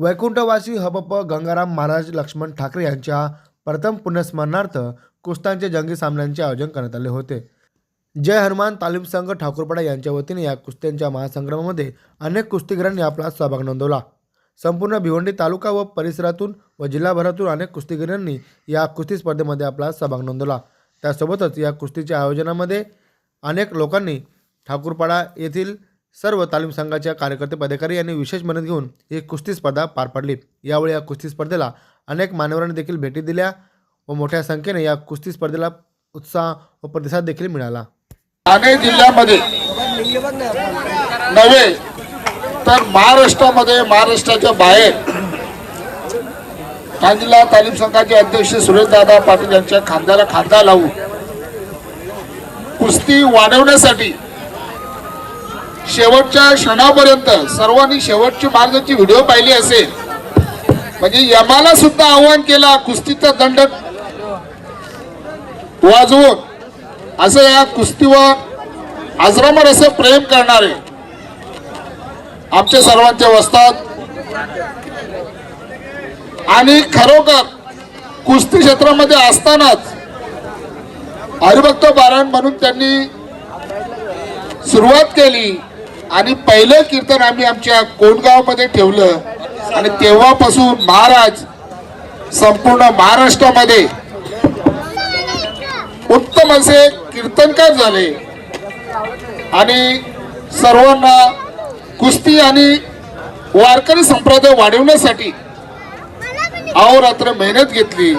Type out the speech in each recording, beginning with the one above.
वैकुंठवासी हबप गंगाराम महाराज लक्ष्मण ठाकरे यांच्या प्रथम पुण्यस्मरणार्थ कुस्तांच्या जंगी सामन्यांचे आयोजन करण्यात आले होते. जय हनुमान तालीम संघ ठाकूरपाडा यांच्या वतीने या कुस्त्यांच्या महासंग्रामामध्ये अनेक कुस्तीगीरांनी आपला सहभाग नोंदवला. संपूर्ण भिवंडी तालुका व परिसरातून व जिल्हाभरातून अनेक कुस्तीगीरांनी या कुस्ती स्पर्धेमध्ये आपला सहभाग नोंदवला. त्यासोबतच या कुस्तीच्या आयोजनामध्ये अनेक लोकांनी ठाकूरपाडा येथील सर्व तालीम संघाच्या कार्यकर्ते पदाधिकारी यांनी विशेष मदत घेऊन ही कुस्ती स्पर्धा पार पाडली. यावेळी या कुस्ती स्पर्धेला अनेक मान्यवरांनी देखील भेटी दिल्या व मोठ्या संख्येने या कुस्ती स्पर्धेला उत्साह व प्रतिसाद देखील मिळाला. ठाणे जिल्ह्यामध्ये नव्हे तर महाराष्ट्रामध्ये महाराष्ट्राच्या बाहेर ठाणे जिल्हा तालीम संघाचे अध्यक्ष सुरेशदादा पाटील यांच्या खांद्याला खांदा लावून कुस्ती वाढवण्यासाठी शेवटच्या क्षणापर्यंत सर्वांनी शेवटची मार्गाची व्हिडिओ पाहिली असेल. म्हणजे यमाला सुद्धा आव्हान केला कुस्तीचा दंड वाजवून. असं या कुस्तीवर आजरामर असं प्रेम करणारे आमच्या सर्वांचे वस्तात आणि खरोखर कुस्ती क्षेत्रामध्ये असतानाच हरिभक्त बारायण म्हणून त्यांनी सुरुवात केली. आणि पहिलं कीर्तन आम्ही आमच्या कोंडगावमध्ये ठेवलं. आणि तेव्हापासून महाराज संपूर्ण महाराष्ट्रामध्ये उत्तम असे कीर्तनकार झाले. आणि सर्वांना कुस्ती आणि वारकरी संप्रदाय वाढवण्यासाठी अहोरात्र मेहनत घेतली.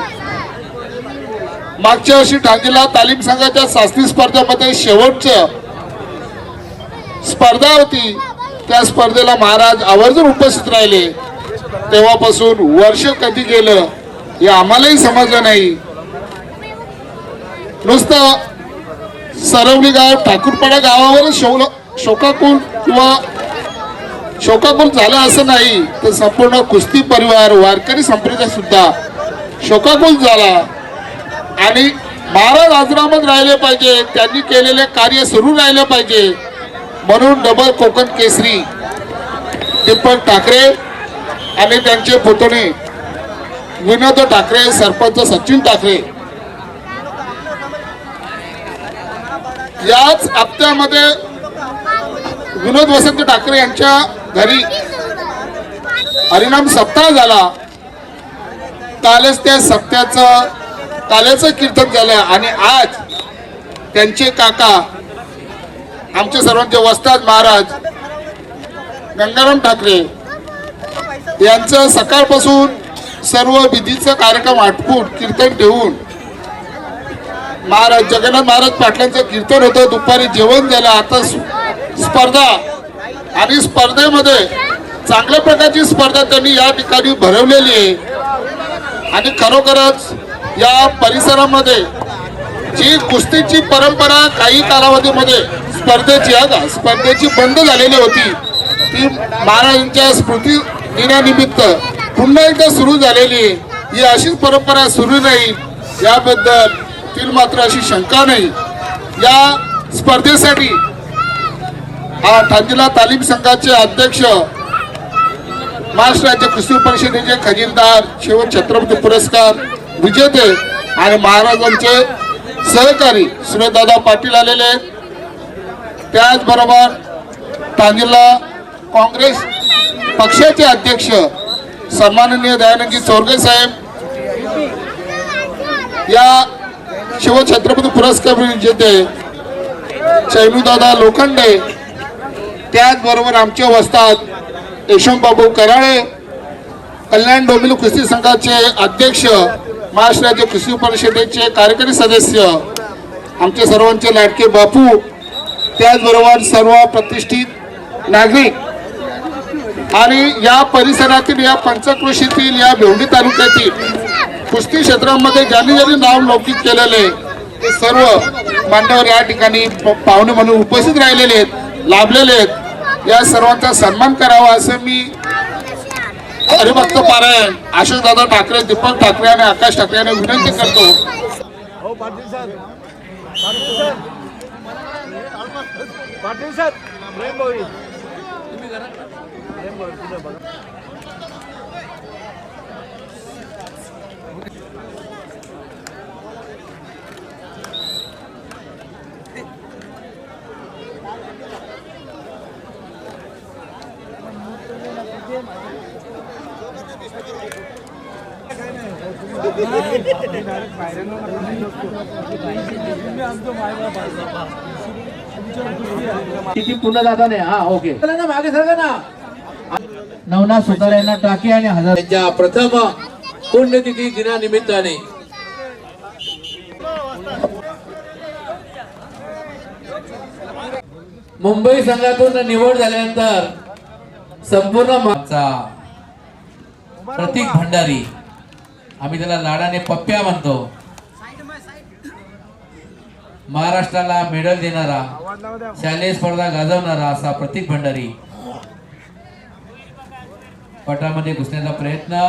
मागच्या वर्षी ठांगीला तालीम संघाच्या शास्त्री स्पर्धेमध्ये शेवटचं स्पर्धा होती. त्या स्पर्धेला महाराज आवर्जून उपस्थित राहिले. तेव्हापासून वर्ष कधी गेलं हे आम्हालाही समजलं नाही. नुसतं सरवली गाव ठाकूरपाडा गावावर शोल शोकाकुल किंवा शोकाकुल झालं असं नाही तर संपूर्ण कुस्ती परिवार वारकरी संप्रदाय सुद्धा शोकाकुल झाला. आणि महाराज आजरामत राहिले पाहिजे त्यांनी केलेले कार्य सुरू राहिले पाहिजे. म्हणून डबल कोकण केसरी दीपक ठाकरे आणि त्यांचे पुतणे विनोद ठाकरे सरपंच सचिन ठाकरे. याच हप्त्यामध्ये विनोद वसंत ठाकरे यांच्या घरी हरिनाम सप्ताह झाला. कालच त्या सप्त्याचं काल्याचं कीर्तन झालं आणि आज त्यांचे काका आमचे सर्वांचे वस्ताद महाराज गंगाराम ठाकरे यांचं सकाळपासून सर्व विधीचा कार्यक्रम आटपून कीर्तन ठेवून महाराज जगन्नाथ महाराज पाटलांचं कीर्तन होतं. दुपारी जेवण झालं. आता स्पर्धा. आणि स्पर्धेमध्ये चांगल्या प्रकारची स्पर्धा त्यांनी या ठिकाणी भरवलेली आहे. आणि खरोखरच या परिसरामध्ये जी कुस्तीची परंपरा काही कालावधीमध्ये स्पर्धेची आता स्पर्धेची बंद झालेली होती. ती महाराजांच्या स्मृती दिनानिमित्त पुन्हा एकदा सुरू झालेली. ही अशीच परंपरा सुरू राहील याबद्दल तील मात्र अशी शंका नाही. या स्पर्धेसाठी हा ठाणेला तालीम संघाचे अध्यक्ष महाराष्ट्र राज्य कृषी परिषदेचे खजिनदार शिव छत्रपती पुरस्कार विजेते आणि महाराजांचे सहकारी सुरेशदादा पाटील आलेले आहेत. त्याचबरोबर ठाणेला काँग्रेस पक्षाचे अध्यक्ष सन्माननीय दयानंदजी चोरगे साहेब या शिवछत्रपती पुरस्कार विजेते शैलूदादा लोखंडे त्याचबरोबर आमचे वस्तात यशवंतबाबू कराळे कल्याण डोंबिवली कुस्ती संघाचे अध्यक्ष महाराष्ट्र राज्य कुस्ती परिषदेचे कार्यकारी सदस्य आमचे सर्वांचे लाडके बापू त्याचबरोबर सर्व प्रतिष्ठित नागरिक आणि या परिसरातील या पंचकृषीतील या भेवंडी तालुक्यातील कुस्ती क्षेत्रामध्ये ज्यांनी ज्यांनी नाव लौकिक केलेले ते सर्व मांडवर या ठिकाणी प- पाहुणे म्हणून उपस्थित राहिलेले आहेत लाभलेले आहेत. या सर्वांचा सन्मान करावा असं मी हरिभक्त पारायण अशोक दादा ठाकरे दीपक ठाकरे आणि आकाश ठाकरे यांना विनंती करतो. पाटील सर प्रेम भाऊ प्रेम भाऊ बघा डायरेक्ट बाहेर आमचं मायबा किती पुन्हा जाता नाही. हा ओके चला ना मागे सरका ना. नवनाथ सुतार यांना टाकी आणि हजार त्यांच्या प्रथम पुण्यतिथी दिनानिमित्ताने. मुंबई संघातून निवड झाल्यानंतर संपूर्ण मागचा प्रतीक भंडारी आम्ही त्याला लाडाने पप्प्या म्हणतो. महाराष्ट्राला मेडल देणारा शालेय स्पर्धा गाजवणारा असा प्रतीक भंडारी. पटामध्ये घुसण्याचा प्रयत्न.